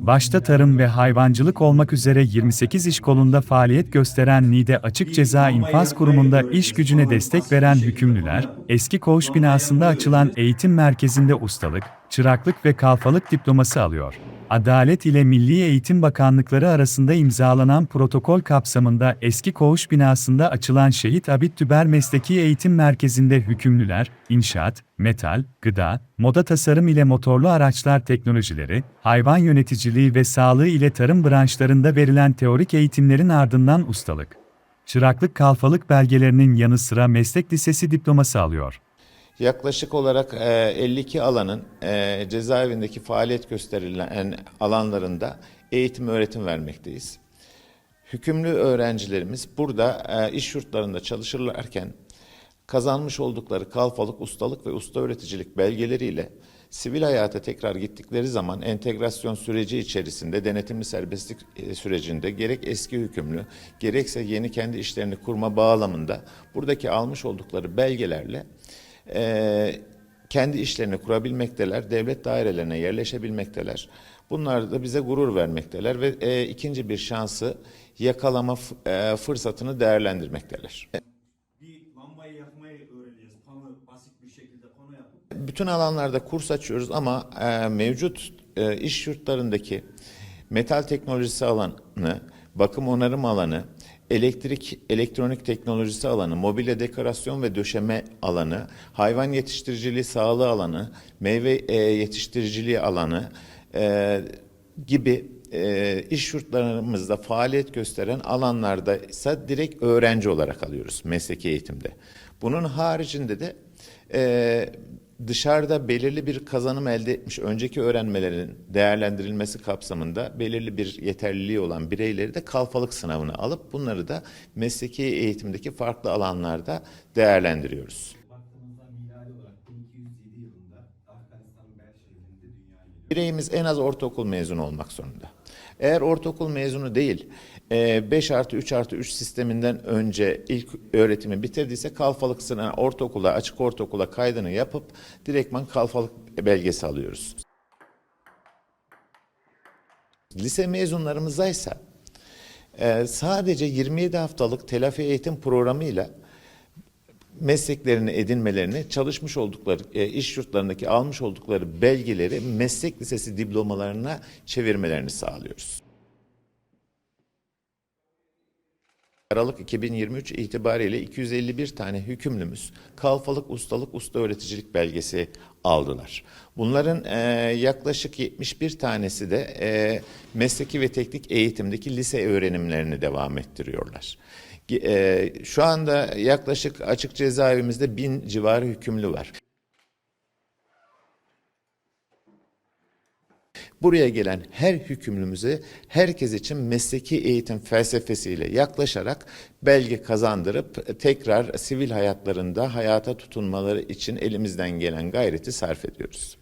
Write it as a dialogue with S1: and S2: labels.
S1: Başta tarım ve hayvancılık olmak üzere 28 iş kolunda faaliyet gösteren NİDE Açık Ceza İnfaz Kurumu'nda iş gücüne destek veren hükümlüler, eski koğuş binasında açılan eğitim merkezinde ustalık, çıraklık ve kalfalık diploması alıyor. Adalet ile Milli Eğitim Bakanlıkları arasında imzalanan protokol kapsamında eski koğuş binasında açılan Şehit Abit Tüber Mesleki Eğitim Merkezi'nde hükümlüler, inşaat, metal, gıda, moda tasarım ile motorlu araçlar teknolojileri, hayvan yöneticiliği ve sağlığı ile tarım branşlarında verilen teorik eğitimlerin ardından ustalık, çıraklık kalfalık belgelerinin yanı sıra meslek lisesi diploması alıyor.
S2: Yaklaşık olarak e, 52 alanın e, cezaevindeki faaliyet gösterilen alanlarında eğitim öğretim vermekteyiz. Hükümlü öğrencilerimiz burada e, iş yurtlarında çalışırlarken kazanmış oldukları kalfalık, ustalık ve usta öğreticilik belgeleriyle sivil hayata tekrar gittikleri zaman entegrasyon süreci içerisinde denetimli serbestlik e, sürecinde gerek eski hükümlü gerekse yeni kendi işlerini kurma bağlamında buradaki almış oldukları belgelerle e, kendi işlerini kurabilmekteler, devlet dairelerine yerleşebilmekteler. Bunlar da bize gurur vermekteler ve e, ikinci bir şansı yakalama e, fırsatını değerlendirmekteler.
S3: bir lambayı yakmayı öğreneceğiz. Pano basit bir şekilde pano yapıp
S2: Bütün alanlarda kurs açıyoruz ama e, mevcut e, iş yurtlarındaki metal teknolojisi alanı, bakım onarım alanı, elektrik elektronik teknolojisi alanı, mobilya dekorasyon ve döşeme alanı, hayvan yetiştiriciliği sağlığı alanı, meyve e, yetiştiriciliği alanı e, gibi e, iş yurtlarımızda faaliyet gösteren alanlarda ise direkt öğrenci olarak alıyoruz mesleki eğitimde. Bunun haricinde de e, dışarıda belirli bir kazanım elde etmiş önceki öğrenmelerin değerlendirilmesi kapsamında belirli bir yeterliliği olan bireyleri de kalfalık sınavını alıp bunları da mesleki eğitimdeki farklı alanlarda değerlendiriyoruz.
S3: baktığımızda miladi olarak 1207 yılında Afganistan'ın Bel şehrinde dünyaya geliyor.
S2: Bireyimiz en az ortaokul mezunu olmak zorunda. Eğer ortaokul mezunu değil, 5 artı 3 artı 3 sisteminden önce ilk öğretimi bitirdiyse kalfalık sınavı ortaokula, açık ortaokula kaydını yapıp direktman kalfalık belgesi alıyoruz. Lise mezunlarımızda ise e, sadece 27 haftalık telafi eğitim programıyla mesleklerini edinmelerini, çalışmış oldukları e, iş yurtlarındaki almış oldukları belgeleri meslek lisesi diplomalarına çevirmelerini sağlıyoruz. Aralık 2023 itibariyle 251 tane hükümlümüz kalfalık, ustalık, usta öğreticilik belgesi aldılar. Bunların e, yaklaşık 71 tanesi de e, mesleki ve teknik eğitimdeki lise öğrenimlerini devam ettiriyorlar. E, şu anda yaklaşık açık cezaevimizde bin civarı hükümlü var. Buraya gelen her hükümlümüze herkes için mesleki eğitim felsefesiyle yaklaşarak belge kazandırıp tekrar sivil hayatlarında hayata tutunmaları için elimizden gelen gayreti sarf ediyoruz.